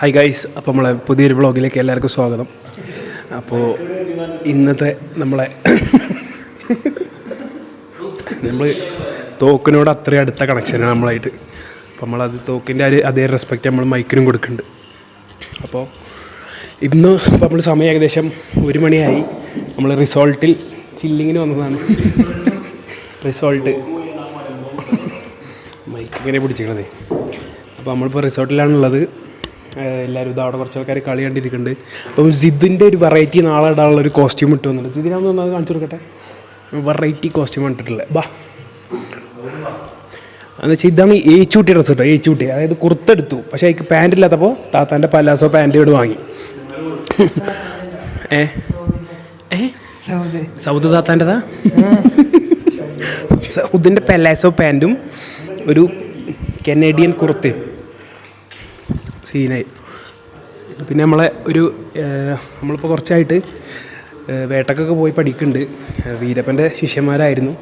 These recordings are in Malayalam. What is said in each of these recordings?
ഹായ് ഗൈസ് അപ്പോൾ നമ്മളെ പുതിയൊരു വ്ളോഗിലേക്ക് എല്ലാവർക്കും സ്വാഗതം. അപ്പോൾ ഇന്നത്തെ നമ്മളെ നമ്മൾ തോക്കിനോട് അത്രയും അടുത്ത കണക്ഷനാണ് നമ്മളായിട്ട്. അപ്പോൾ നമ്മളത് തോക്കിന്റെ ഒരു അതേ റെസ്പെക്റ്റ് നമ്മൾ മൈക്കിനും കൊടുക്കുന്നുണ്ട്. അപ്പോൾ ഇന്ന് ഇപ്പോൾ നമ്മൾ സമയം ഏകദേശം ഒരു മണിയായി. നമ്മൾ റിസോൾട്ടിൽ ചില്ലിങ്ങിന് വന്നതാണ്. റിസോൾട്ട്. മൈക്ക് ഇങ്ങനെ പിടിച്ചിരിക്കണതേ. അപ്പോൾ നമ്മളിപ്പോൾ റിസോർട്ടിലാണുള്ളത്. എല്ലാവരും ഇത് അവിടെ കുറച്ച് ആൾക്കാർ കളി കണ്ടിരിക്കുന്നുണ്ട് അപ്പം ജിദിന്റെ ഒരു വെറൈറ്റി നാളെ ഇടാനുള്ള ഒരു കോസ്റ്റ്യൂം ഇട്ട് വന്നിട്ടുണ്ട്. ഒന്ന് അത് കാണിച്ചു കൊടുക്കട്ടെ? വെറൈറ്റി കോസ്റ്റ്യൂം ഇട്ടിട്ടുള്ളത്. ബാ. എന്ന് വെച്ചാൽ ഇതാണ് ഏച്ചൂട്ടി ഡ്രസ്സ് കേട്ടോ ഏച്ചൂട്ടി അതായത് കുർത്തെടുത്തു. പക്ഷേ അതിക്ക് പാന്റ് ഇല്ലാത്തപ്പോൾ താത്താന്റെ പലാസോ പാന്റ് ഇവിടെ വാങ്ങി. ഏ? ഏ? സൗദ് താത്താന്റെതാ സൗദിന്റെ പെലാസോ പാന്റും ഒരു കനേഡിയൻ കുർത്തയും സീനായി. പിന്നെ നമ്മളെ ഒരു നമ്മളിപ്പോൾ കുറച്ചായിട്ട് വേട്ടക്കൊക്കെ പോയി പഠിക്കുന്നുണ്ട് വീരപ്പന്റെ ശിഷ്യന്മാരായിരുന്നു.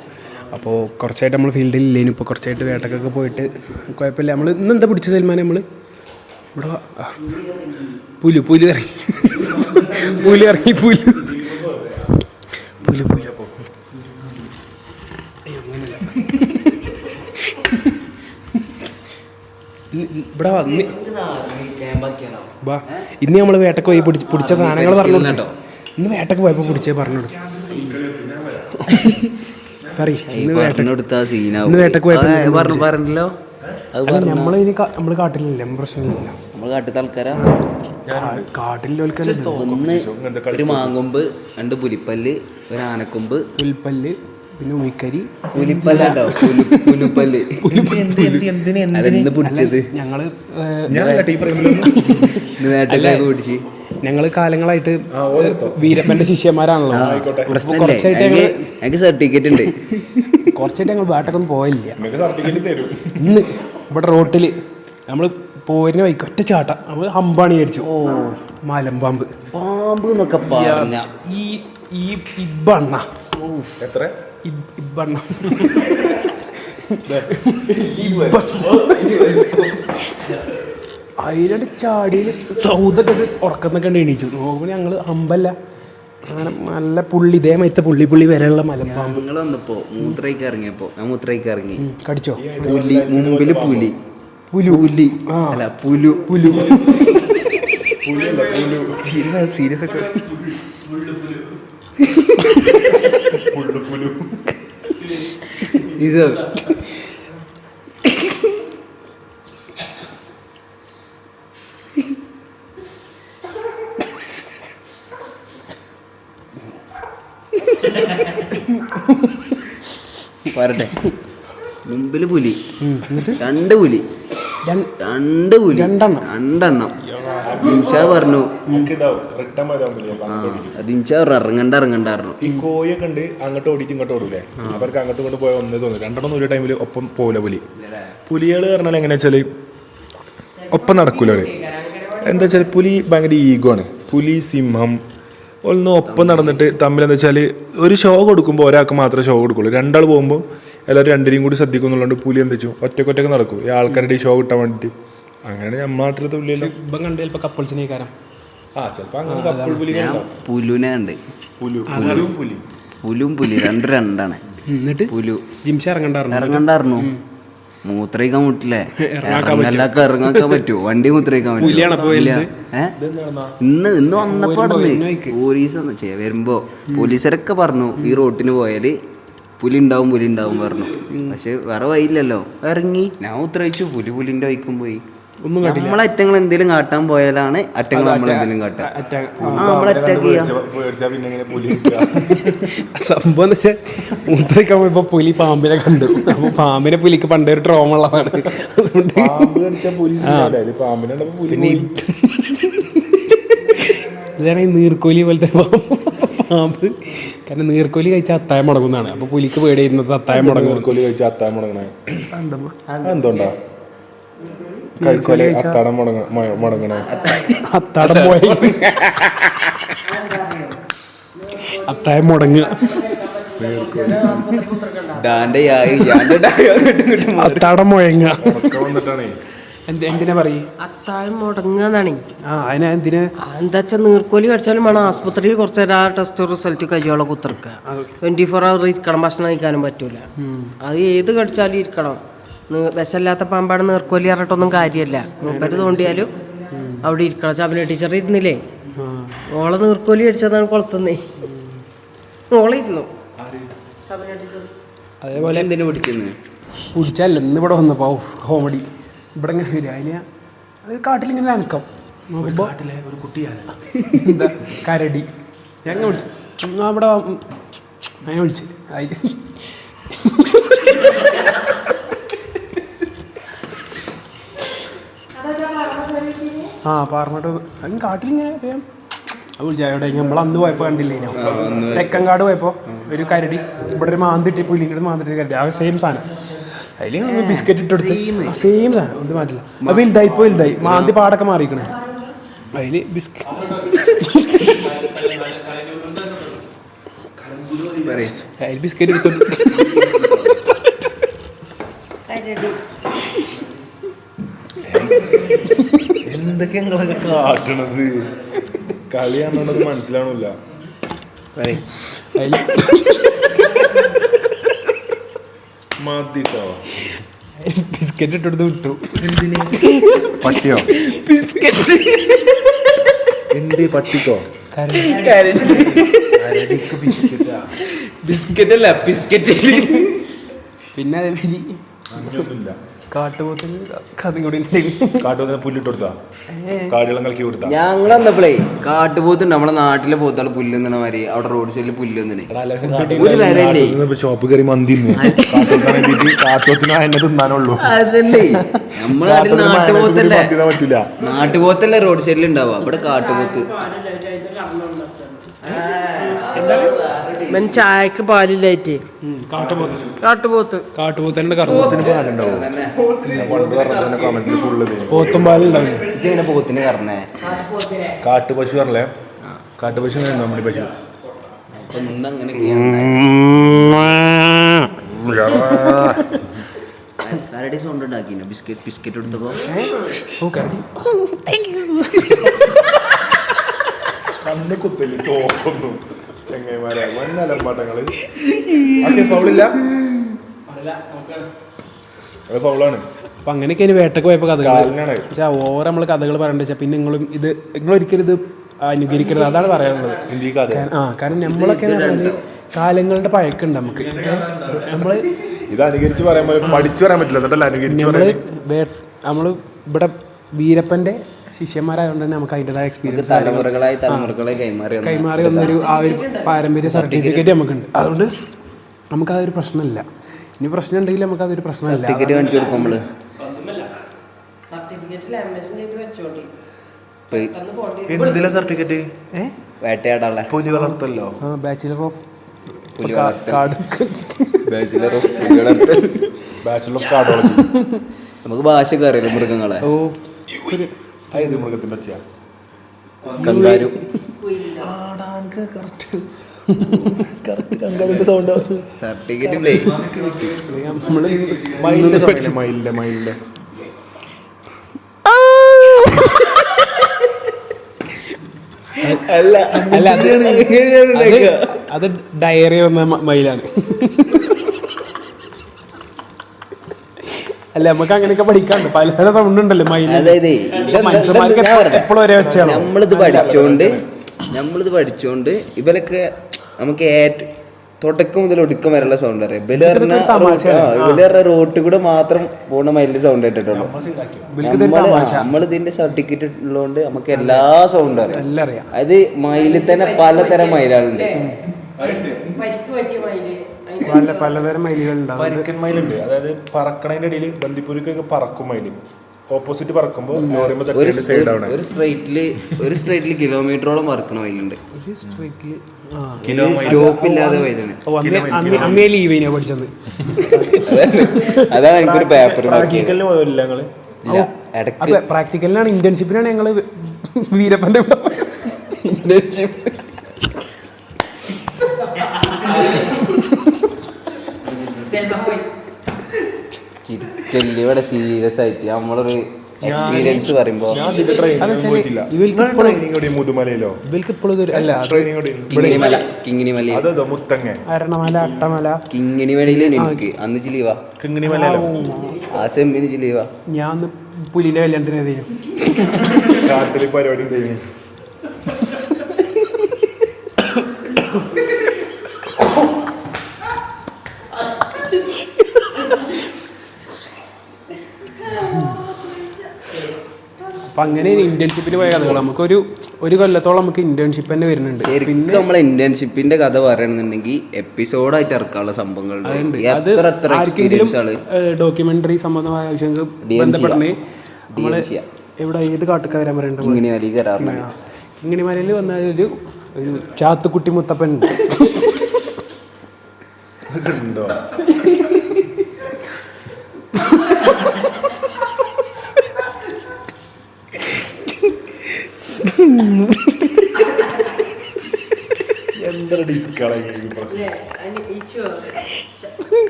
അപ്പോൾ കുറച്ചായിട്ട് നമ്മൾ ഫീൽഡിൽ ഇല്ലേനു. ഇപ്പോൾ കുറച്ചായിട്ട് വേട്ടക്കൊക്കെ പോയിട്ട് കുഴപ്പമില്ല നമ്മൾ ഇന്ന് എന്താ പിടിച്ച സൽമാൻ നമ്മൾ ഇവിടെ. പുലു പുലു ഇറങ്ങി. പുലു ഇറങ്ങി പുലു. പുലു പുലു അപ്പോൾ ഇവിടെ വാ, ഇന്ന്. ബാ ഇന്ന് നമ്മൾ വേട്ടക്ക് പോയി പിടിച്ച പിടിച്ച സാധനങ്ങൾ പറഞ്ഞു ഇന്ന് വേട്ടക്ക് പോയപ്പോൾ പിടിച്ചേ പറഞ്ഞു പറഞ്ഞല്ലോ. നമ്മൾ ഇനി നമ്മൾ കാട്ടിലില്ല പ്രശ്നമില്ല നമ്മൾ ആൾക്കാരാ ഒരു മാങ്കൊമ്പ് രണ്ട് പുലിപ്പല്ല് ഒരു ആനക്കൊമ്പ്. പുൽപ്പല്ല് പിന്നെ ഉമിക്കരി ഞങ്ങൾ ഞങ്ങൾ കാലങ്ങളായിട്ട് വീരപ്പന്റെ ശിഷ്യന്മാരാണല്ലോ. കുറച്ചായിട്ട് സർട്ടിഫിക്കറ്റ് ഉണ്ട്. കുറച്ചായിട്ട് ഞങ്ങൾ വേട്ടക്കൊന്നും പോയില്ല. ഇന്ന് ഇവിടെ റോട്ടിൽ നമ്മൾ പോരിന് വൈക്ക് ഒറ്റ ചാട്ട. നമ്മൾ ഹമ്പാണി വിചാരിച്ചു ഓ. മലമ്പാമ്പ്. പാമ്പ് എന്നൊക്കെ പറഞ്ഞ. ഈ ഈ ഇബ്ബണ്ണ എത്ര? ഇബ്- ഇബണ്ണ അതിലൂടെ ചാടിയിൽ സൗദൊക്കെ ഉറക്കുന്നൊക്കെ ഉണ്ട് എണീച്ചു. നോക്കുമ്പോൾ ഞങ്ങൾ അമ്പല്ല. അങ്ങനെ നല്ല പുള്ളി ഇതേ മൈത്ത പുള്ളി പുള്ളി വരെയുള്ള മലമ്പാമ്പ്. നിങ്ങൾ വന്നപ്പോ മൂത്രയ്ക്ക് ഇറങ്ങിയപ്പോ ഞാൻ മൂത്രയ്ക്ക് ഇറങ്ങി. കടിച്ചോ? പുലി മുമ്പിൽ പുലി. പുലു. പുലി. അല്ല പുലു. പുലു. സീരിയസ് സീരിയസ് ഒക്കെ ഇത് പറട്ടെ മുമ്പിൽ പുലി. എന്നിട്ട്? രണ്ട് പുലി. രണ്ട് പുലി. രണ്ടെണ്ണം? രണ്ടെണ്ണം. ദിൻഷാ പറഞ്ഞു. ദിൻഷാ പറഞ്ഞു ഇറങ്ങണ്ട ഇറങ്ങണ്ടായിരുന്നു ഈ കോയൊക്കെ ഉണ്ട് അങ്ങോട്ട് ഓടിക്കും ഇങ്ങോട്ട് ഓടൂലേ അവർക്ക് അങ്ങോട്ട് ഇങ്ങോട്ട് പോയാൽ ഒന്നേ തോന്നുന്നു രണ്ടെണ്ണം ഒരു ടൈമിൽ ഒപ്പം പോലെ പുലി. പുലികൾ പറഞ്ഞാൽ എങ്ങനെയാ വെച്ചാൽ ഒപ്പം നടക്കൂല അവർ. എന്താ വെച്ചാൽ പുലി ഭയങ്കര ഈഗോ ആണ്. പുലി സിംഹം ഒന്നും ഒപ്പം നടന്നിട്ട് തമ്മിൽ എന്താ വെച്ചാൽ ഒരു ഷോ കൊടുക്കുമ്പോൾ ഒരാൾക്ക് മാത്രമേ ഷോ കൊടുക്കുള്ളൂ. രണ്ടാൾ പോകുമ്പോൾ എല്ലാവരും രണ്ടിനെയും കൂടി ശ്രദ്ധിക്കുന്നുള്ളതുകൊണ്ട് പുലി എന്താ വെച്ചു? ഒറ്റക്കൊറ്റക്ക് നടക്കും. ഈ ആൾക്കാരുടെ ഈ ഷോ കിട്ടാൻ വേണ്ടിയിട്ട്. അങ്ങനെയാണ് നമ്മുടെ നാട്ടിലത്തെ പുലിയെല്ലാം. ഇപ്പം കണ്ട് ചിലപ്പോൾ കപ്പിൾസിനെ കാരണം ആ ചിലപ്പോൾ അങ്ങനെ കപ്പിൾ പുലി ഞാൻ പുലുനെ ഉണ്ട് പുലു പുലും. പുലി. പുലും പുലി രണ്ടും രണ്ടാണ്. എന്നിട്ട്? പുലു. ജിംസ് ഇറങ്ങണ്ടായിരുന്നു. ഇറങ്ങണ്ടായിരുന്നു. മൂത്രയിക്കാൻ പറ്റില്ലേ? ഇറങ്ങല്ലൊക്കെ ഇറങ്ങാക്കാൻ പറ്റുമോ? വണ്ടി മൂത്രയിക്കാൻ. ഏ? ഇന്ന് ഇന്ന് വന്നപ്പോ അവിടുന്ന് പോലീസ് വരുമ്പോ പോലീസരൊക്കെ പറഞ്ഞു ഈ റോട്ടിന് പോയാൽ പുലി ഉണ്ടാവും പുലി ഉണ്ടാവും പറഞ്ഞു. പക്ഷെ വേറെ വഴിയില്ലല്ലോ. ഇറങ്ങി. ഞാൻ ഉത്തരവിച്ചു പുലി പുലിന്റെ വൈക്കും പോയി. ഒന്നും നമ്മളെ അറ്റങ്ങൾ എന്തെങ്കിലും കാട്ടാൻ പോയാലാണ് അറ്റങ്ങൾ നമ്മൾ എന്തെങ്കിലും കാട്ടാം. ആ നമ്മൾ അറ്റാക്ക് സംഭവം എന്ന് വെച്ചാൽ മൂത്രയ്ക്കാൻ പോയപ്പോൾ പുലി പാമ്പിനെ കണ്ടു. അപ്പൊ പാമ്പിനെ പുലിക്ക് പണ്ടേ ഒരു ട്രോമ ഉള്ളതാണ്. പാമ്പ് കടിച്ച പുലി ശരിയല്ല. പാമ്പിനെ കണ്ടപ്പോ പുലി പിന്നെ. ഇതാണ് ഈ നീർക്കോലി പോലത്തെ പാമ്പ്. പാമ്പ്. കാരണം നീർക്കോലി കഴിച്ച അത്തായം മുടങ്ങുന്നതാണ്. അപ്പൊ പുലിക്ക് പേടിയിരുന്നത് അത്തായം മുടങ്ങും കോലി കഴിച്ച അത്തായം മുടങ്ങണേ? അതെന്തോണ്ടാ? കഴിച്ചാൽ അത്താടം മുടങ്ങ മുടങ്ങണേ. അത്താടം പോയി അത്തായം മുടങ്ങുക അത്താടം മുഴങ്ങുക ഉറക്കം വന്നിട്ടാണേ. എന്ത് എന്തിനാ പറയ്? അത്താഴം മുടങ്ങാന്നാണ്. ആ അതിനാ എന്തിനാ? എന്താ വെച്ചാൽ നീർക്കോലി കടിച്ചാലും വേണം. ആസ്പത്രിയിൽ കുറച്ച് നേരം ആ ടെസ്റ്റ് റിസൾട്ട് കഴിയോളം കുത്തിർക്കുക ട്വന്റി ഫോർ അവർ ഇരിക്കണം ഭക്ഷണം കഴിക്കാനും പറ്റൂല. അത് ഏത് കടിച്ചാലും ഇരിക്കണം. വിശമില്ലാത്ത പാമ്പാട് നേർക്കോലി പറഞ്ഞിട്ടൊന്നും കാര്യമല്ല. മൂപ്പര് തോണ്ടിയാലും അവിടെ ഇരിക്കണം. ചാമ്പിനെ ടീച്ചർ ഇരുന്നില്ലേ? ഓളെ നീർക്കോലി അടിച്ചതാണ് കൊളത്തുന്നേ. ഓളിരുന്നു. അതേപോലെ എന്തിനു പിടിച്ചെന്ന്? പിടിച്ചല്ല ഇന്ന് ഇവിടെ വന്നപ്പോ കോമഡി ഇവിടെ ഇങ്ങനെ വരിക അതിൽ അത് കാട്ടിലിങ്ങനെ അനക്കം. കാട്ടിലെ ഒരു കുട്ടിയാണ്. എന്താ? കരടി. ഞങ്ങൾ വിളിച്ചു. അവിടെ. ഞാൻ വിളിച്ചു. ആ പാറമട്ട് കാട്ടിലിങ്ങനെ വേഗം അവിടെ നമ്മൾ അന്ന് പോയപ്പോൾ കണ്ടില്ലേ തെക്കങ്കാട് പോയപ്പോൾ ഒരു കരടി. ഇവിടെ ഒരു മാന്തിട്ടി പുലിന്റെ മാന്തിട്ടി കരടി. ആ സെയിം സാധനം. അതിൽ ബിസ്ക്കറ്റ് ഇട്ടെടുത്ത് സെയിം സാധനം. ഒന്നും മാറ്റില്ല. അപ്പോൾ വലുതായി ഇപ്പോൾ വലുതായി. മാന്തി പാടൊക്കെ മാറിയിക്കണേ അതിൽ ബിസ്ക്കറ്റ് അതിൽ ബിസ്ക്കറ്റ് എന്തൊക്കെ നിങ്ങളൊക്കെ കാട്ടണത്? കളിയാണെന്നത് മനസ്സിലാവണില്ല. മതിട്ടോ. ബിസ്ക്കറ്റ് ഇട്ടെടുത്ത് വിട്ടു. പട്ടിയോ? ബിസ്ക്കറ്റ്. എന്ത് പട്ടിക്കോ? ബിസ്ക്കറ്റ്. അല്ല ബിസ്ക്കറ്റ്. പിന്നെ അതേമാതിരി. അങ്ങനെയൊന്നുമില്ല കാട്ടുപോത്തിന് കൂടി പുല്ലിട്ട് കൊടുത്താ കൊടുത്താ ഞങ്ങൾ വന്നപ്പോഴേ കാട്ടുപോത്തുണ്ട് നമ്മളെ നാട്ടിലെ പോത്താൾ പുല്ല് മാതിരി അവിടെ റോഡ് സൈഡിൽ പുല്ല് ഒരു ഷോപ്പ് കയറി മന്തി കാട്ടുപോത്തിനെ എന്നെ തിന്നാനുള്ളൂ അതല്ലേ നമ്മളെ നാട്ടിൽ നാട്ടുപോത്തല്ലേ റോഡ് സൈഡിൽ ഉണ്ടാവുക അവിടെ കാട്ടുപോത്ത് ചായക്ക് പാലില്ലായിട്ട്. കാട്ടുപോത്ത്. കാട്ടുപോത്തിന്റെ പാലുണ്ടാവും. പോത്തും പോത്തിന് കറന്നേ? കാട്ടുപശു പറഞ്ഞല്ലേ? കാട്ടുപശു നമ്മുടെ പശു. കരടി സൗണ്ട് ഉണ്ടാക്കിനോ? ബിസ്ക്കറ്റ് ബിസ്ക്കറ്റ് എടുത്തപ്പോ? കരടി. കണ്ണ് കുത്തൽ. തോക്കുന്നു. ചെങ്ങൈമാരെ വന്നലമ്പാട്ടങ്ങൾ പക്ഷേ ഫൗളില്ല? അത് ഫൗളാണ്. അപ്പൊ അങ്ങനെയൊക്കെ ഇനി വേട്ടക്ക് പോയപ്പോ കഥകൾ വെച്ചാൽ ഓരോ നമ്മൾ കഥകൾ പറയണ്ട? വെച്ചാൽ പിന്നെ നിങ്ങളും ഇത് നിങ്ങൾ ഒരിക്കലും ഇത് അനുകരിക്കരുത്. അതാണ് പറയാനുള്ളത്. ആ കാരണം നമ്മളൊക്കെ കാലങ്ങളുടെ പഴക്കുണ്ട് നമുക്ക്. നമ്മൾ ഇത് അനുകരിച്ച് പറയാൻ പഠിച്ചു പറയാൻ പറ്റില്ല. നമ്മൾ നമ്മൾ ഇവിടെ വീരപ്പന്റെ ശിഷ്യന്മാരായതുകൊണ്ട് തന്നെ നമുക്ക് അതിന്റെതായ എക്സ്പീരിയൻസ് തലമുറകളായി കൈമാറി വന്ന കൈമാറി വന്നൊരു ആ ഒരു പാരമ്പര്യ സർട്ടിഫിക്കറ്റ് നമുക്കുണ്ട്. അതുകൊണ്ട് നമുക്ക് അതൊരു പ്രശ്നമില്ല. ഇനി പ്രശ്നം ഉണ്ടെങ്കിൽ നമുക്ക് അതൊരു പ്രശ്നമില്ല. കാണിച്ചു കൊടുക്കും സർട്ടിഫിക്കറ്റ് ലാമിനേഷൻ ചെയ്ത് വെച്ചോണ്ടി ഇപ്പൊ എന്തിലാ സർട്ടിഫിക്കറ്റ് ഏ? വേട്ടയാടാളെ പുലി വളർത്തല്ലോ ആ ബാച്ചിലർ ഓഫ് പുലി കാർഡ് ബാച്ചിലർ ഓഫ് പുലി വളർത്തൽ. ബാച്ചുലർ ഓഫ് കാർഡോളജി നമുക്ക് ഭാഷയൊക്കെ അറിയില്ല മൃഗങ്ങളെ. ഓ. ഇത് മൃഗത്തിന്റെ ഒച്ചയാ കങ്കാരു. സർട്ടിഫിക്കറ്റ് ഇല്ലേ? നമ്മൾ മയിലിന്റെ sound. ആണ്, മയിലിന്റെ മയിലിന്റെ. അല്ല അല്ല അത് ഡയറി വന്ന മയിലാണ്. അല്ല നമുക്ക് അങ്ങനെയൊക്കെ പഠിക്കാണ്ട് പല സൗണ്ട് ഉണ്ടല്ലോ മയിൽ അതായത് മനുഷ്യന്മാർക്ക് എപ്പോഴും ഒരേ വെച്ചാണ് നമ്മളിത് പഠിച്ചോണ്ട് നമ്മളിത് പഠിച്ചോണ്ട് ഇവരൊക്കെ നമുക്ക് ഏറ്റവും തുടക്കം മുതൽ ഒടുക്കം വരെയുള്ള സൗണ്ട് അറിയാം. ഇവർ റോട്ടിൽ കൂടെ മാത്രം പോണ മൈലിന്റെ സൗണ്ട് കേട്ടിട്ടുള്ളൂ നമ്മളിതിന്റെ തമാശ നമ്മൾ ഇതിന്റെ സർട്ടിഫിക്കറ്റ് ഉള്ളതുകൊണ്ട് നമുക്ക് എല്ലാ സൗണ്ടും അറിയാം അതായത് അറിയാം അത് മയിലിൽ തന്നെ പലതരം മയിലുകളുണ്ട് പല പലതരം പരിക്കൻ മയിലുണ്ട്. അതായത് പറക്കണതിന്റെ ഇടയിൽ ബന്ദിപ്പൂരിക്കൊക്കെ പറക്കും മയിൽ. ഓപ്പോസിറ്റ് പറക്കുമ്പോൾ ഒരു ഒരു സ്ട്രൈറ്റിൽ ഒരു സ്ട്രൈറ്റിൽ കിലോമീറ്ററോളം പറക്കണ മയിലുണ്ട്. ഒരു സ്റ്റോപ്പ് ഇല്ലാതെ അന്ന് ലീവ് പഠിച്ചത്? അതാണ് എനിക്കൊരു പേപ്പർ പ്രാക്ടിക്കലിന് പോയല്ല ഞങ്ങൾ. ഇല്ല ഇടയ്ക്ക് അതെ പ്രാക്ടിക്കലിനാണ് ഇന്റേൺഷിപ്പിനാണ് ഞങ്ങൾ വീരപ്പന്റെ കൂടെ. ചിരിക്കൽ ഇവിടെ സീരിയസ് ആയിട്ട്. നമ്മളൊരു എക്സ്പീരിയൻസ് പറയുമ്പോ ഞാൻ ഇതിന്റെ ട്രെയിനിങ് പോയിട്ടില്ല. ഇവർക്ക് നിങ്ങൾ മുതുമലയിലോ ഇവർക്ക് ഇപ്പോഴും ഇതൊരു അല്ല അത് ട്രെയിനിങ് എവിടെയാ? കിങ്ങിണി മല കിങ്ങിണി മല അതോ മുത്തങ്ങ അരണമല അട്ടമല. കിങ്ങിണി മലയിലെ എനിക്ക് അന്ന് ജിലീവാ. കിങ്ങിണി മലയിലോ ആ സെമ്മിന് ജിലീവാ. ഞാൻ പുലിന്റെ കല്യാണത്തിന് ഏതേനു കാട്ടിൽ പരിപാടി അപ്പൊ അങ്ങനെ ഇന്റേൺഷിപ്പിന് പോയ കഥകൾ. നമുക്കൊരു ഒരു കൊല്ലത്തോളം നമുക്ക് ഇന്റേൺഷിപ്പ് തന്നെ വരുന്നുണ്ട്. പിന്നെ നമ്മളെ ഇന്റേൺഷിപ്പിന്റെ കഥ പറയണമെന്നുണ്ടെങ്കിൽ എപ്പിസോഡായിട്ട് ഇറക്കാനുള്ള സംഭവങ്ങൾ എത്ര എത്ര ആർക്കെങ്കിലും ആണ്? ഡോക്യുമെന്ററി സംബന്ധമായ ആവശ്യങ്ങൾ ബന്ധപ്പെടണേ. നമ്മൾ എവിടെ ഏത് കാട്ടുക വരാൻ പറയണ്ട കിങ്ങിണിമലയിൽ വന്ന ഒരു ഒരു ചാത്തുക്കുട്ടി മുത്തപ്പൻ ഉണ്ട്.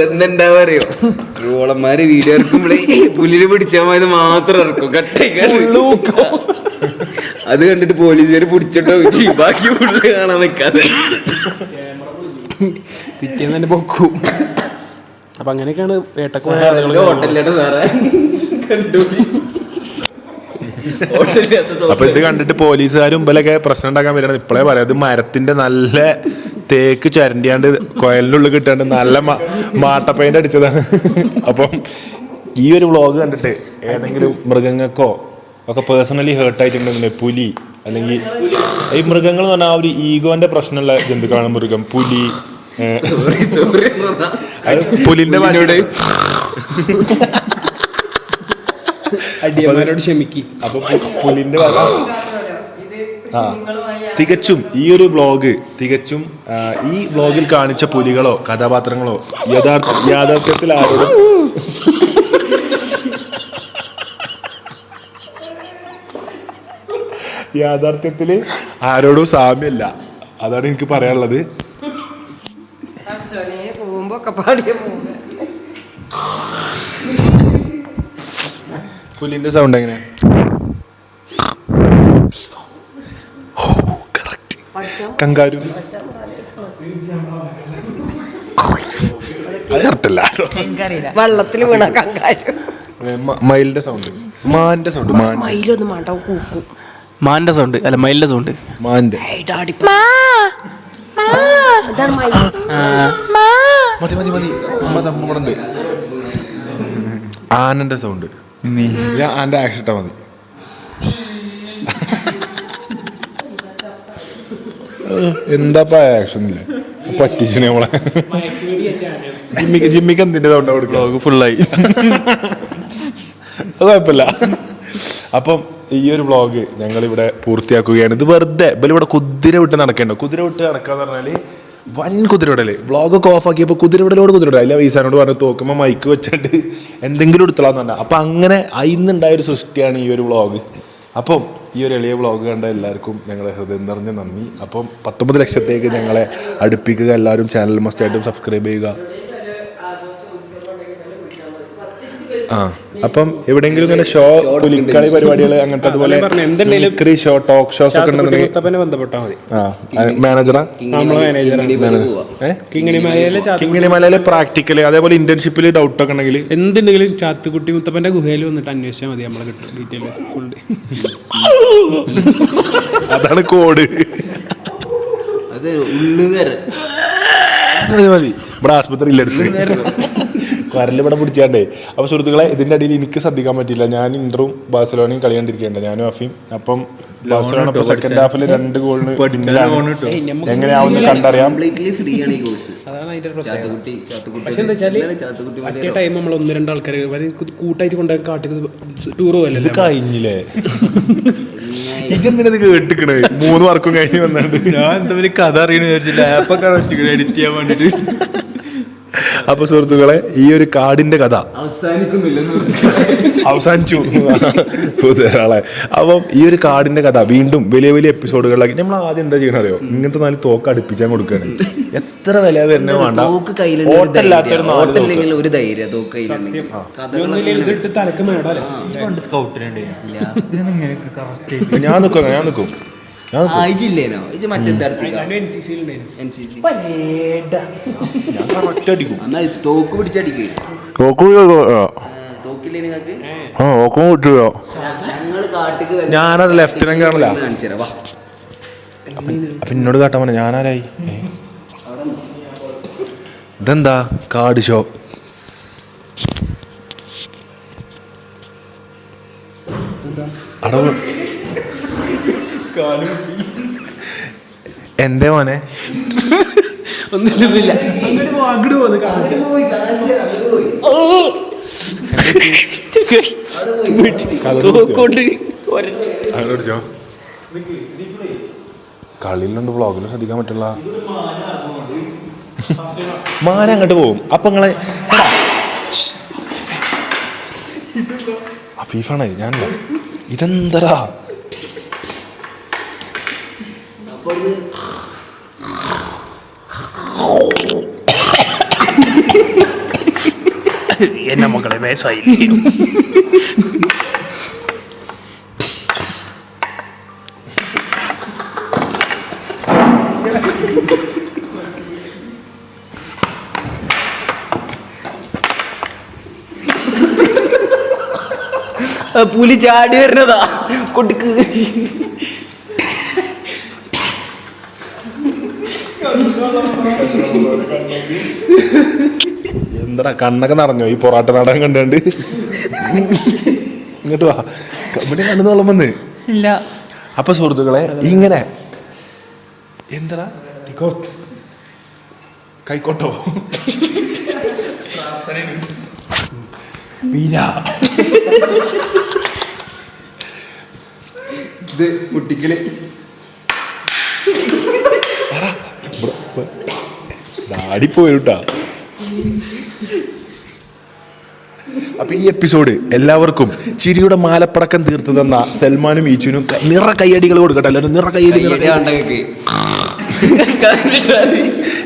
ഇതെന്താ പറയോ ട്രോളന്മാര് വീഡിയോ ഇറക്കുമ്പോഴേ പുലിന് പിടിച്ചാൽ മതി മാത്രം ഇറക്കും. കട്ടായി അത് കണ്ടിട്ട് പോലീസുകാർ പിടിച്ചിട്ടോ? ബാക്കി പുള്ളി കാണാൻ നിൽക്കാതെ പിറ്റേന്ന് തന്നെ പൊക്കും. അപ്പൊ അങ്ങനെയൊക്കെയാണ് വേട്ടക്ക് പോയ കഥകൾ ഹോട്ടലിലേട്ടോ സാറേ. ഹോട്ടലിനകത്ത് അപ്പൊ ഇത് കണ്ടിട്ട് പോലീസുകാരും ഇമ്പലൊക്കെ പ്രശ്നം ഉണ്ടാക്കാൻ വരണം ഇപ്പോഴേ പറയാം ഇത് മരത്തിന്റെ നല്ല തേക്ക് ചരണ്ടിയാണ്ട് കൊയലിനുള്ളിൽ കിട്ടാണ്ട് നല്ല മാട്ടപ്പൈന്റ് അടിച്ചതാണ്. അപ്പം ഈ ഒരു വ്ളോഗ് കണ്ടിട്ട് ഏതെങ്കിലും മൃഗങ്ങൾക്കോ ഒക്കെ പേഴ്സണലി ഹേർട്ട് ആയിട്ടുണ്ടെങ്കിൽ പുലി അല്ലെങ്കിൽ ഈ മൃഗങ്ങൾ എന്ന് പറഞ്ഞാൽ ആ ഒരു ഈഗോന്റെ പ്രശ്നമുള്ള ജന്തുക്കളാണ് മൃഗം. പുലി പുലിന്റെ ഭാഷയോട് അടിയന്മാരോട് ക്ഷമിക്കി. അപ്പൊ പുലിന്റെ വക. ആ. തികച്ചും ഈ ഒരു വ്ളോഗ് തികച്ചും ഈ വ്ളോഗിൽ കാണിച്ച പുലികളോ കഥാപാത്രങ്ങളോ യഥാർത്ഥ യാഥാർത്ഥ്യത്തിൽ ആരോടും യാഥാർത്ഥ്യത്തിൽ ആരോടും സാമ്യല്ല. അതാണ് എനിക്ക് പറയാനുള്ളത്. പോകുമ്പോ കപ്പാടിയെ പാടിയ പുലിന്റെ സൗണ്ട് എങ്ങനെയാണ് കങ്കാരു. വെള്ളത്തിൽ വീണ കങ്കാരു. മയിലിന്റെ സൗണ്ട് മാന്റെ സൗണ്ട് മയിലൊന്നും മാണ്ട കൂക്കും. മാന്റെ സൗണ്ട് അല്ല മയിലിന്റെ സൗണ്ട് മാന്റെ. ഡാഡി മതി മതി മതി. അമ്മ തമ്മൂടുണ്ട് ആനന്റെ സൗണ്ട് ഞാൻ ആന്റെ ആക്ഷൻ ഇട്ടാ മതി. എന്താ ആക്ഷൻ ഇല്ലേ പറ്റിച്ചു നമ്മളെ. ജിമ്മിക്ക് ജിമ്മിക്ക് എന്തിന്റെ സൗണ്ട് കൊടുക്കുക ഫുള്ളായി. അത് കുഴപ്പമില്ല. അപ്പം ഈ ഒരു വ്ളോഗ് ഞങ്ങൾ ഇവിടെ പൂർത്തിയാക്കുകയാണ്. ഇത് വെറുതെ ഇവർ ഇവിടെ കുതിര വിട്ട് നടക്കേണ്ടോ കുതിര വിട്ട് നടക്കാന്ന് പറഞ്ഞാൽ വൻ കുതിരവിടൽ. വ്ളോഗൊക്കെ ഓഫ് ആക്കിയപ്പോൾ കുതിരവിടലോട് കുതിരവിടല അതിലെ വൈസാനോട് പറഞ്ഞു തോക്കുമ്പോൾ മൈക്ക് വെച്ചിട്ട് എന്തെങ്കിലും എടുത്തോളാന്ന് പറഞ്ഞാൽ അപ്പം അങ്ങനെ അയിന്നുണ്ടായ ഒരു സൃഷ്ടിയാണ് ഈ ഒരു വ്ളോഗ് അപ്പം ഈ ഒരു എളിയ വ്ളോഗ് കണ്ട എല്ലാവർക്കും ഞങ്ങളെ ഹൃദയം നിറഞ്ഞ നന്ദി. അപ്പം പത്തൊമ്പത് ലക്ഷത്തേക്ക് ഞങ്ങളെ അടുപ്പിക്കുക. എല്ലാവരും ചാനൽ മസ്റ്റായിട്ടും സബ്സ്ക്രൈബ് ചെയ്യുക. ആ. അപ്പം എവിടെയെങ്കിലും ഇങ്ങനെ ഷോ പുലിക്കളി പരിപാടികൾ അങ്ങനത്തെ അതുപോലെ മിമിക്രി ഷോ ടോക്ക് ഷോസ് ഒക്കെ ഉണ്ടെന്നുണ്ടെങ്കിൽ മുത്തപ്പനെ ബന്ധപ്പെട്ടാൽ മതി. ആ മാനേജറാ? കിങ്ങിണിമലയിലെ പ്രാക്ടിക്കൽ അതേപോലെ ഇന്റേൺഷിപ്പിൽ ഡൗട്ട് ഒക്കെ ഉണ്ടെങ്കിൽ എന്തുണ്ടെങ്കിലും ചാത്തുക്കുട്ടി മുത്തപ്പന്റെ ഗുഹയിൽ വന്നിട്ട് അന്വേഷിച്ചാൽ മതി നമ്മളെ കിട്ടും ഡീറ്റെയിൽസ് ഫുൾ അതാണ് കോഡ് അത് ഉള്ളുകര. മതി. ഇവിടെ ആസ്പത്രിയിൽ എടുത്ത് കരൽ ഇവിടെ പിടിച്ചാണ്ടേ. അപ്പൊ സുഹൃത്തുക്കളെ ഇതിന്റെ അടിയിൽ എനിക്ക് ശ്രദ്ധിക്കാൻ പറ്റില്ല ഞാൻ ഇന്ററും ബാഴ്സലോണയും കളി കണ്ടിരിക്കേണ്ട ഞാനും അഫീം. അപ്പം ബാഴ്സലോണ സെക്കൻഡ് ഹാഫിൽ രണ്ട് ഗോളിന് എങ്ങനെയാവുന്ന കണ്ടറിയാം. പക്ഷെ എന്താ മറ്റേ ടൈം നമ്മൾ ഒന്ന് രണ്ട് ആൾക്കാർ കൂട്ടായിട്ട് കൊണ്ടുപോയി കാട്ടിൽ ടൂർ ഇത് കഴിഞ്ഞില്ലേ? ഇജെന്തിനത് കേട്ടിക്കണേ? മൂന്ന് വർക്കും കഴിഞ്ഞ് വന്നിട്ട് ഞാൻ എന്താ കഥ അറിയണ വിചാരിച്ചില്ല. ആപ്പൊക്കെ വെച്ചിട്ട് എഡിറ്റ് ചെയ്യാൻ വേണ്ടിട്ട്. അപ്പൊ സുഹൃത്തുക്കളെ ഈ ഒരു കാടിന്റെ കഥ അവസാനിക്കുന്നില്ല. അവസാനിച്ചു. ഒരാളെ അപ്പം ഈ ഒരു കാടിന്റെ കഥ വീണ്ടും വലിയ വലിയ എപ്പിസോഡുകളിലാക്കി. നമ്മൾ ആദ്യം എന്താ ചെയ്യണം അറിയോ ഇങ്ങനത്തെ നാല് തോക്ക് അടുപ്പിച്ചാൽ കൊടുക്കുകയാണ് എത്ര വില വരുന്ന വേണ്ട. ഒരു ധൈര്യം. തോക്ക്. ഞാൻ നിൽക്കും ഞാൻ നിൽക്കും തോക്ക് പിടിച്ചടിക്ക്. തോക്ക് ഞാനത് ലെഫ്റ്റിനും കാണില്ല പിന്നോട് കാട്ടാ വാ. അപ്പൊ എന്നോട് കാട്ടാൻ പറഞ്ഞ ഞാനാരായി? ഇതെന്താ? കാട് ഷോ. അടവ് എന്തേ മോനെ? ഒന്നില്ല കളിയിലുണ്ട് വ്ളോഗിൽ ശ്രദ്ധിക്കാൻ പറ്റില്ല മാന അങ്ങോട്ട് പോകും അപ്പൊ നിങ്ങളെ അഫീഫാണ് ഞാനല്ല. ഇതെന്തരാ എന്നെ മക്കളെ വയസ്സായി. പുലി ചാടി വരുന്നതാ. കൊടുക്ക്. എന്താടാ കണ്ണൊക്കെ നിറഞ്ഞോ? ഈ പൊറാട്ട നാടകം കണ്ടുകൊണ്ട് ഇങ്ങോട്ട് വാ. ഇവിടെ കണ്ടെന്ന് വെള്ളം വന്ന്. ഇല്ല. അപ്പൊ സുഹൃത്തുക്കളെ ഇങ്ങനെ. എന്താ കൈക്കോട്ടോ? വീര ഇത് കുട്ടിക്കൽ ആടിപ്പോയിട്ടാ അപ്പൊ ഈ എപ്പിസോഡ് എല്ലാവർക്കും ചിരിയുടെ മാലപ്പടക്കം തീർത്തു തന്ന സൽമാനും ഈച്ചുനും നിറ കയ്യടികൾ കൊടുക്കട്ടെ. എല്ലാവരും നിറ കയ്യടി.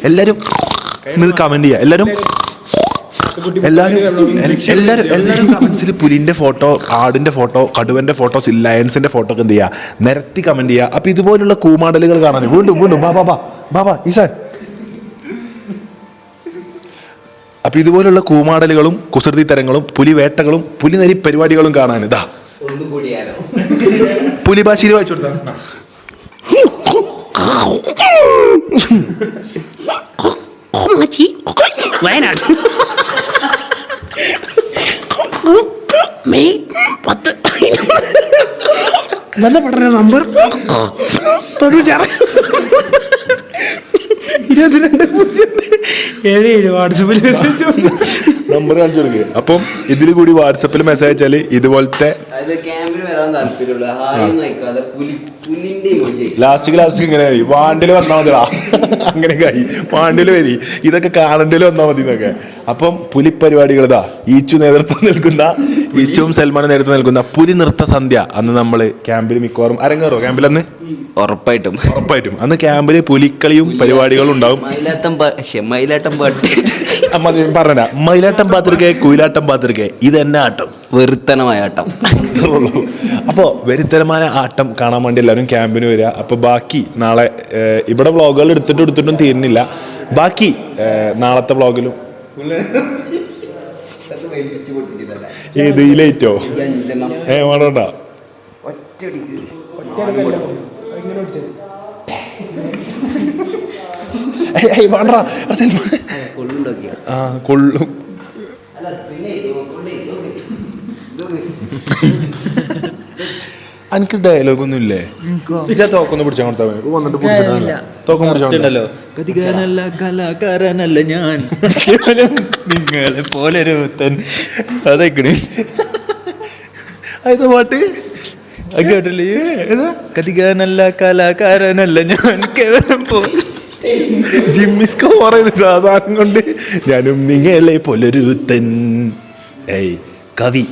എല്ലാരും കമന്റ് ചെയ്യാം. എല്ലാരും എല്ലാരും എല്ലാരും എല്ലാരും കമന്റ്സിൽ പുലിന്റെ ഫോട്ടോ ആടിന്റെ ഫോട്ടോ കടുവന്റെ ഫോട്ടോസ് ലയൺസിന്റെ ഫോട്ടോ ഒക്കെ എന്ത് ചെയ്യാ? നിരത്തി കമന്റ് ചെയ്യാ. അപ്പൊ ഇതുപോലുള്ള കൂമാടലുകൾ കാണാൻ വീണ്ടും വീണ്ടും. ബാബാ ബാബാ ഈസാൻ അപ്പൊ ഇതുപോലുള്ള കൂമാടലുകളും കുസൃതി തരങ്ങളും പുലിവേട്ടകളും പുലിനരി പരിപാടികളും കാണാൻ ഇതാ. ഒന്ന് കൂടിയാലോ പുലി ഭാഷയിൽ വായിച്ചു കൊടുത്താ. വയനാട്. മെയ് പത്ത്. ബന്ധപ്പെട്ട നമ്പർ. തൊണ്ണൂറ്റാറ് ഇരുപത്തിരണ്ട് പൂജ്യം. ഏഴ് ഏഴ് വാട്സപ്പിൽ മെസ്സേജ് നമ്പർ കാണിച്ചു കൊടുക്കുക അപ്പം ഇതിൽ കൂടി വാട്സപ്പിൽ മെസ്സേജ് അയച്ചാൽ ഇതുപോലത്തെ അതായത് ക്യാമ്പിൽ വരാൻ താല്പര്യമുള്ള ലാസ്റ്റ് ലാസ്റ്റ് ഇങ്ങനെ കഴിയും വാണ്ടിൽ വന്നാൽ മതിടാ. അങ്ങനെ ആയി. വാണ്ടിൽ വരി. ഇതൊക്കെ കാണണ്ടിൽ വന്നാൽ മതി എന്നൊക്കെ അപ്പം പുലി പരിപാടികൾ ഇതാ. ഈച്ചു നേതൃത്വം നിൽക്കുന്ന ഈച്ചും സൽമാനും നേതൃത്വം നിൽക്കുന്ന പുലി നൃത്ത സന്ധ്യ അന്ന് നമ്മൾ ക്യാമ്പിൽ മിക്കവാറും അരങ്ങേറോ ക്യാമ്പിൽ അന്ന് ഉറപ്പായിട്ടും. ഉറപ്പായിട്ടും. അന്ന് ക്യാമ്പിൽ പുലിക്കളിയും പരിപാടികളും ഉണ്ടാവും. മയിലാട്ടം പാട്ട്. പറഞ്ഞ മയിലാട്ടം പാത്തിരിക്കെ കുയിലാട്ടം പാത്തിരിക്കെ ഇത് എന്നെ ആട്ടം. വെറുത്തനമായ ആട്ടം. അപ്പോൾ വെരിത്തരമായ ആട്ടം കാണാൻ വേണ്ടി എല്ലാവരും ക്യാമ്പിന് വരിക. അപ്പോൾ ബാക്കി നാളെ ഇവിടെ വ്ളോഗുകൾ എടുത്തിട്ടും എടുത്തിട്ടും തീരുന്നില്ല. ബാക്കി നാളത്തെ വ്ളോഗിലും. ഏത് ഈ ലൈറ്റോ ഏ വേണ്ട ഏയ്, ഏയ്, വേണ്ടടാ. ഒന്നും ആ കൊള്ളും. എനിക്ക്? ഡയലോഗൊന്നും ഇല്ലേ ഇജാ തോക്കൊന്ന് പിടിച്ചാൽ കൊടുത്താൽ മതി വന്നിട്ട് പിടിച്ചിട്ടില്ല തോക്കം പിടിച്ചാൽ ഉണ്ടല്ലോ കതികാനല്ല കലാകാരനല്ല ഞാൻ. നിങ്ങളെ പോലെ ഒരുത്തൻ അതൊക്കെ അത് പാട്ട്? കേട്ടില്ലേ? ഏതാ? കതികാനല്ല കലാകാരനല്ല ഞാൻ. കേവലം പോലെ ജിമ്മി സ്കോർ ചെയ്തിട്ട് ആ സാധനം കൊണ്ട്. ഞാനും നിങ്ങളെ പുലരുത്തൻ. ഏയ് കവി.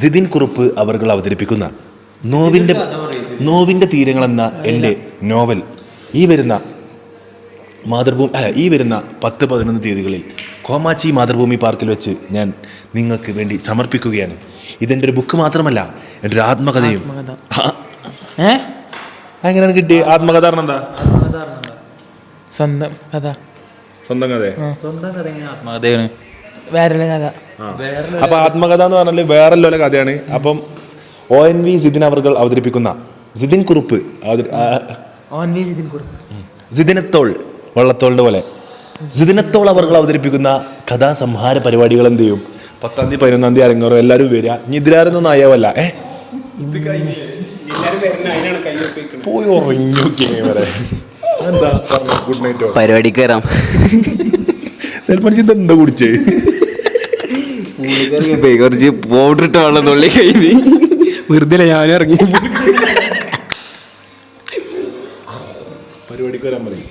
സിദിൻ കുറുപ്പ് അവർകൾ അവതരിപ്പിക്കുന്ന നോവിന്റെ നോവിന്റെ തീരങ്ങൾ എന്ന എന്റെ നോവൽ. ഈ വരുന്ന മാതൃഭൂമി അല്ല, ഈ വരുന്ന പത്ത് പതിനൊന്ന് തീയതികളിൽ കോമാച്ചി മാതൃഭൂമി പാർക്കിൽ വെച്ച് ഞാൻ നിങ്ങൾക്ക് വേണ്ടി സമർപ്പിക്കുകയാണ്. ഇതെന്റെ ഒരു ബുക്ക് മാത്രമല്ല എന്റെ ഒരു ആത്മകഥയും. എങ്ങനെയാണ് കിട്ടിയത് ആത്മകഥ എന്താ? സ്വന്തം കഥ. സ്വന്തം കഥ. സ്വന്തം കഥ ആത്മകഥയാണ്? വേറെ കഥ. അപ്പൊ ആത്മകഥ എന്ന് പറഞ്ഞാൽ വേറെ കഥയാണ്. അപ്പം ഒ എൻ വി സിദിൻ അവർകൾ അവതരിപ്പിക്കുന്ന സിദിൻ കുറുപ്പ് സിദിനത്തോൾ വള്ളത്തോളിന്റെ പോലെ. സിദിനത്തോൾ അവർകൾ അവതരിപ്പിക്കുന്ന കഥാസംഹാര പരിപാടികൾ എന്ത് ചെയ്യും? പത്താം തീയതി പതിനൊന്നാം തീയതി അരങ്ങേറും. എല്ലാവരും വരിക. നിദ്രാരൊന്നും ആയവല്ല ഏ? പോയി ഉറങ്ങി വരെ ഗുഡ് നൈറ്റ് പരിപാടിക്ക് കയറാം സൽമാൻ ചിന്ത എന്താ കുടിച്ചേ? കുറച്ച് പൗഡർ ഇട്ട വെള്ളം തൊള്ളി കഴിഞ്ഞ്. വെറുതെ ഞാനും ഇറങ്ങി? പരിപാടിക്ക് വരാൻ പറയും.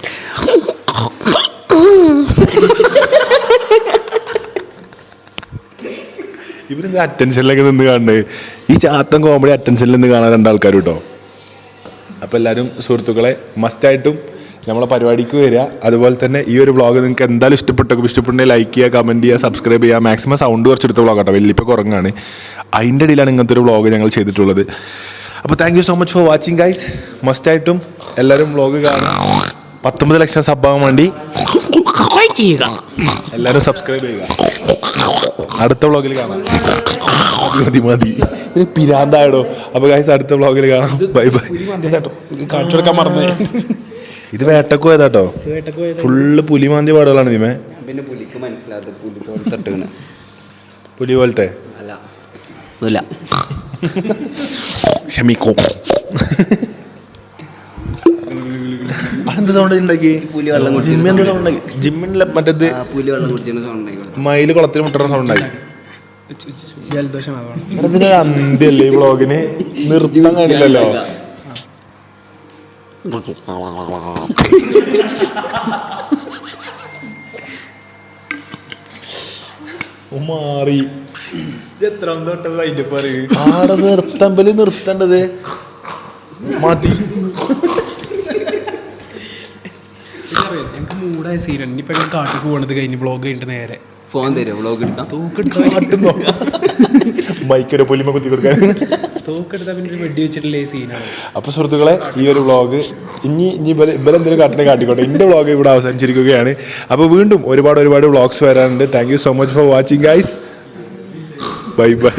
ഇവരെന്താ അറ്റൻഷനിലൊക്കെ നിന്ന് കാണുന്നത് ഈ ചാത്തൻ കോമഡി അറ്റൻഷനിൽ നിന്ന് കാണാൻ രണ്ടാൾക്കാർ കേട്ടോ അപ്പോൾ എല്ലാവരും സുഹൃത്തുക്കളെ മസ്റ്റായിട്ടും നമ്മളെ പരിപാടിക്ക് വരിക. അതുപോലെ തന്നെ ഈ ഒരു വ്ളോഗ് നിങ്ങൾക്ക് എന്തായാലും ഇഷ്ടപ്പെട്ടു ഇഷ്ടപ്പെട്ടെങ്കിൽ ലൈക്ക് ചെയ്യുക കമന്റ് ചെയ്യുക സബ്സ്ക്രൈബ് ചെയ്യുക. മാക്സിമം സൗണ്ട് കുറച്ചെടുത്ത വ്ളോഗ് കേട്ടോ വലിയപ്പോൾ കുറങ്ങാണ്. അതിന്റെ ഇടയിലാണ് ഇങ്ങനത്തെ ഒരു വ്ളോഗ് ഞങ്ങൾ ചെയ്തിട്ടുള്ളത്. അപ്പോൾ thank you so much for watching guys must ആയിട്ടും എല്ലാവരും വ്ളോഗ് കാണാം. പത്തൊമ്പത് ലക്ഷം സബ്ബാകാൻ വേണ്ടി ചെയ്യുക. എല്ലാവരും സബ്സ്ക്രൈബ് ചെയ്യുക. അടുത്ത വ്ളോഗിൽ കാണാം. മതി മതി. മതി ഇത് പിരാന്തായടോ. അപ്പോൾ ഗൈസ് അടുത്ത വ്ളോഗിൽ കാണാം. ബൈ ബൈ കാണിച്ചു കൊടുക്കാൻ മറന്നു. ഇത് വേട്ടക്കു പോയതാട്ടോ. ഫുള്ള് പുലിമാന്തി പാടുകളാണ് ഇതിമേ. പിന്നെ പുലിക്ക് മനസ്സിലാത്ത പുലി തട്ടുകണ് പുലി പോലത്തെ? അല്ല. ഒന്നുമില്ല. ക്ഷമിക്കോ. അതെന്ത് സൗണ്ട് ഉണ്ടാക്കി പുലി ജിമ്മിന്റെ സൗണ്ട് ഉണ്ടാക്കി ജിമ്മിന്റെ മറ്റേത് പുലി വെള്ളം കുടിച്ചതിന് സൗണ്ട് ആയിക്കോട്ടെ മയിൽ കുളത്തിൽ മുട്ടുന്ന സൗണ്ട് ഉണ്ടായി ജലദോഷം അന്ത്യല്ലേ ഈ വ്ളോഗിന് നിർത്താൻ കഴിയില്ലല്ലോ മാറി എത്ര തൊട്ടത് അതിന്റെ പറയും? ആടെ നിർത്തമ്പൽ നിർത്തേണ്ടത്. മാറ്റി മൂടായ സീനാണ് ഇനിയിപ്പോ കാട്ടിൽ കാട്ടിക്ക് പോകണത് കഴിഞ്ഞ് ബ്ലോഗ് കഴിഞ്ഞിട്ട് നേരെ. ഫോൺ തരുമോ? വ്ളോഗ് എടുക്കാം കാട്ടുന്നോ? മൈക്കൊരു പൊലിമ കുത്തി കൊടുക്കാൻ. അപ്പോൾ സുഹൃത്തുക്കളെ ഈ ഒരു വ്ളോഗ് ഇനി ഇനി ഇവരെ ഇവരെന്തെങ്കിലും കാട്ടിനെ കാട്ടിക്കോട്ടെ? എന്റെ വ്ളോഗ് ഇവിടെ അവസാനിച്ചിരിക്കുകയാണ്. അപ്പോൾ വീണ്ടും ഒരുപാട് ഒരുപാട് വ്ളോഗ്സ് വരാനുണ്ട്. Thank you so much for watching guys bye bye